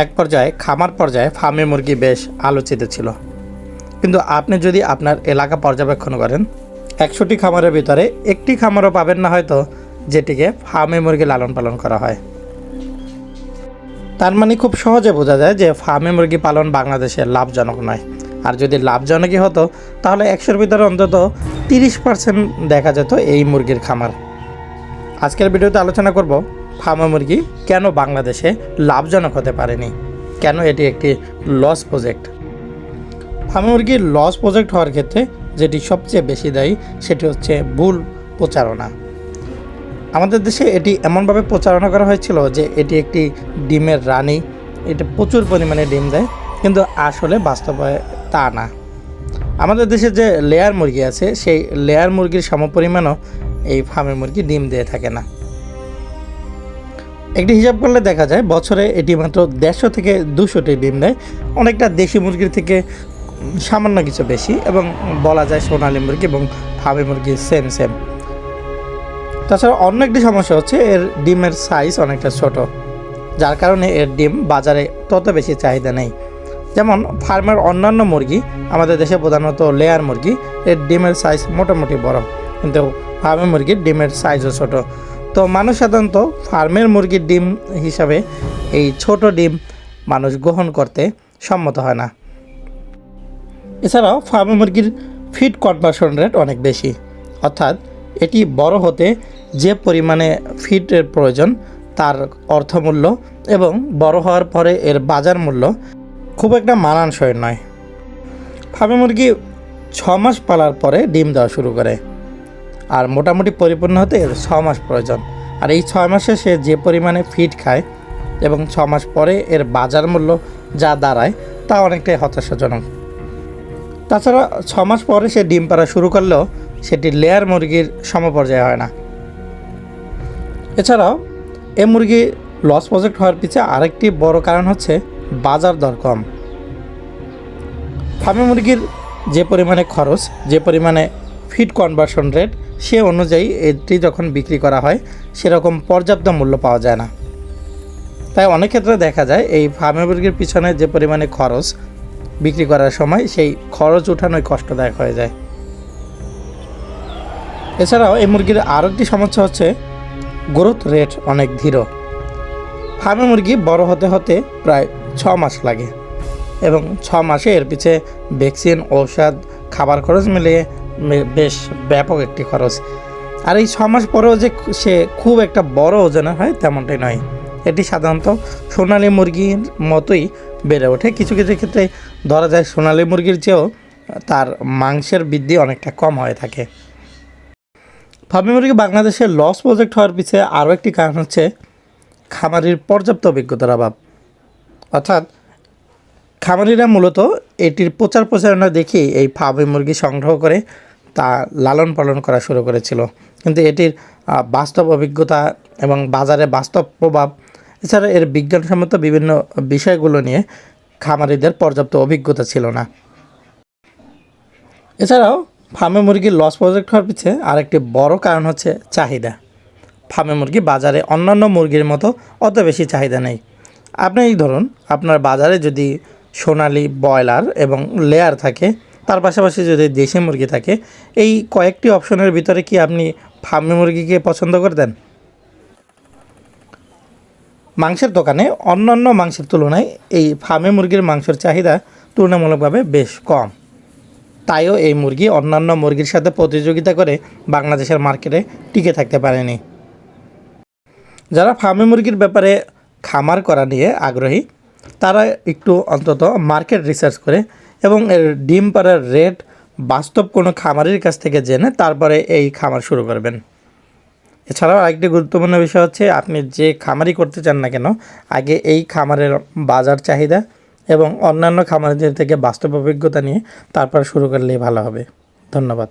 এক পর্যায়ে খামার পর্যায়ে ফার্মে মুরগি বেশ আলোচিত ছিল। কিন্তু আপনি যদি আপনার এলাকা পর্যবেক্ষণ করেন, একশোটি খামারের ভিতরে একটি খামারও পাবেন না হয়তো, যেটিকে ফার্মে মুরগি লালন পালন করা হয়। তার মানে খুব সহজে বোঝা যায় যে ফার্মে মুরগি পালন বাংলাদেশে লাভজনক নয়। আর যদি লাভজনকই হতো, তাহলে একশোর ভিতরে অন্তত তিরিশ পার্সেন্ট দেখা যেত এই মুরগির খামার। আজকের ভিডিওতে আলোচনা করব ফার্মা মুরগি কেন বাংলাদেশে লাভজনক হতে পারেনি? কেন এটি একটি লস প্রজেক্ট ফার্মা মুরগির লস প্রজেক্ট হওয়ার ক্ষেত্রে যেটি সবচেয়ে বেশি দায়ী, সেটি হচ্ছে ভুল প্রচারণা। আমাদের দেশে এটি এমনভাবে প্রচারণা করা হয়েছিল যে এটি একটি ডিমের রানী। এটা প্রচুর পরিমাণে ডিম দেয়, কিন্তু আসলে বাস্তবে তা না। আমাদের দেশে যে লেয়ার মুরগি আছে, সেই লেয়ার মুরগির সমপরিমাণও এই ফার্মের মুরগি ডিম দিয়ে থাকে না। একটি হিসাব করলে দেখা যায় বছরে এটি মাত্র দেড়শো থেকে দুশোটি ডিম দেয় অনেকটা দেশি মুরগির থেকে সামান্য কিছু বেশি এবং বলা যায় সোনালী মুরগি এবং ফার্মি মুরগি সেম সেম তাছাড়া অন্য একটি সমস্যা হচ্ছে এর ডিমের সাইজ অনেকটা ছোট, যার কারণে এর ডিম বাজারে তত বেশি চাহিদা নেই। যেমন ফার্মের অন্যান্য মুরগি, আমাদের দেশে প্রধানত লেয়ার মুরগি, এর ডিমের সাইজ মোটামুটি বড়, কিন্তু ফার্মের মুরগির ডিমের সাইজও ছোট। তো মানুষ সাধারণত ফার্মের মুরগির ডিম হিসাবে এই ছোট ডিম মানুষ গ্রহণ করতে সম্মত হয় না। এছাড়াও ফার্মের মুরগির ফিড কনভার্সন রেট অনেক বেশি। অর্থাৎ এটি বড় হতে যে পরিমাণে ফিডের প্রয়োজন তার অর্থমূল্য এবং বড় হওয়ার পরে এর বাজার মূল্য খুব একটা মানানসই নয়। ফার্মে মুরগি ছ মাস পালার পরে ডিম দেওয়া শুরু করে। আর মোটামুটি পরিপূর্ণ হতে ছ মাস প্রয়োজন। আর এই ছয় মাসে সে যে পরিমাণে ফিড খায় এবং ছ মাস পরে এর বাজার মূল্য যা দাঁড়ায় তা অনেকটাই হতাশাজনক। তাছাড়া ছ মাস পরে সে ডিম পাড়া শুরু করলেও সেটি লেয়ার মুরগির সমপর্যায়ে হয় না। এছাড়াও, এ মুরগি লস প্রজেক্ট হওয়ার পিছিয়ে আরেকটি বড় কারণ হচ্ছে বাজার দর কম। ফার্মে মুরগির যে পরিমাণে খরচ, যে পরিমাণে ফিড কনভার্সন রেট সে অনুযায়ী এটি যখন বিক্রি করা হয়, সেরকম পর্যাপ্ত মূল্য পাওয়া যায় না। তাই অনেক ক্ষেত্রে দেখা যায়, এই ফার্মে মুরগির পিছনে যে পরিমাণে খরচ বিক্রি করার সময়, সেই খরচ উঠানোই কষ্টদায়ক হয়ে যায়। এছাড়াও এই মুরগির আরও একটি সমস্যা হচ্ছে, গ্রোথ রেট অনেক ধীর। ফার্মে মুরগি বড় হতে হতে প্রায় ছ মাস লাগে এবং ছ মাসে এর পিছে ভ্যাকসিন, ঔষধ, খাবার খরচ মিলিয়ে বেশ ব্যাপক একটি খরচ। আর এই ছ মাস পরেও যে সে খুব একটা বড় ওজনের হয় তেমনটাই নয়। এটি সাধারণত সোনালী মুরগির মতোই বেড়ে ওঠে। কিছু কিছু ক্ষেত্রে ধরা যায় সোনালী মুরগির চেয়েও তার মাংসের বৃদ্ধি অনেকটা কম হয়ে থাকে। ফার্মি মুরগি বাংলাদেশের লস প্রজেক্ট হওয়ার পিছিয়ে আরও একটি কারণ হচ্ছে খামারির পর্যাপ্ত অভিজ্ঞতার অভাব। অর্থাৎ খামারিরা মূলত এটির প্রচার প্রচারণা দেখেই এই ফার্মি মুরগি সংগ্রহ করে তা লালন পালন করা শুরু করেছিল। কিন্তু এটির বাস্তব অভিজ্ঞতা এবং বাজারে বাস্তব প্রভাব, এছাড়া এর বিজ্ঞানসম্মত বিভিন্ন বিষয়গুলো নিয়ে খামারিদের পর্যাপ্ত অভিজ্ঞতা ছিল না। এছাড়াও, ফার্মে মুরগির লস প্রজেক্ট হওয়ার পিছিয়ে আরেকটি বড় কারণ হচ্ছে চাহিদা। ফার্মে মুরগি বাজারে অন্যান্য মুরগির মতো অত বেশি চাহিদা নেই। আপনি ধরুন, আপনার বাজারে যদি সোনালি ব্রয়লার এবং লেয়ার থাকে তার পাশাপাশি যদি দেশি মুরগি থাকে, এই কয়েকটি অপশনের ভিতরে কি আপনি ফার্মে মুরগিকে পছন্দ করতেন মাংসের দোকানে অন্যান্য মাংসের তুলনায় এই ফার্মে মুরগির মাংসের চাহিদা তুলনামূলকভাবে বেশ কম। তাইও এই মুরগি অন্যান্য মুরগির সাথে প্রতিযোগিতা করে বাংলাদেশের মার্কেটে টিকে থাকতে পারেনি। যারা ফার্মে মুরগির ব্যাপারে খামার করা নিয়ে আগ্রহী, তারা একটু অন্তত মার্কেট রিসার্চ করে এবং এর ডিম পাড়ার রেট বাস্তব কোনো খামারের কাছ থেকে জেনে তারপরে এই খামার শুরু করবেন। এছাড়াও আরেকটি গুরুত্বপূর্ণ বিষয় হচ্ছে, আপনি যে খামারই করতে চান না কেন, আগে এই খামারের বাজার চাহিদা এবং অন্যান্য খামারদের থেকে বাস্তব অভিজ্ঞতা নিয়ে তারপর শুরু করলেই ভালো হবে। ধন্যবাদ।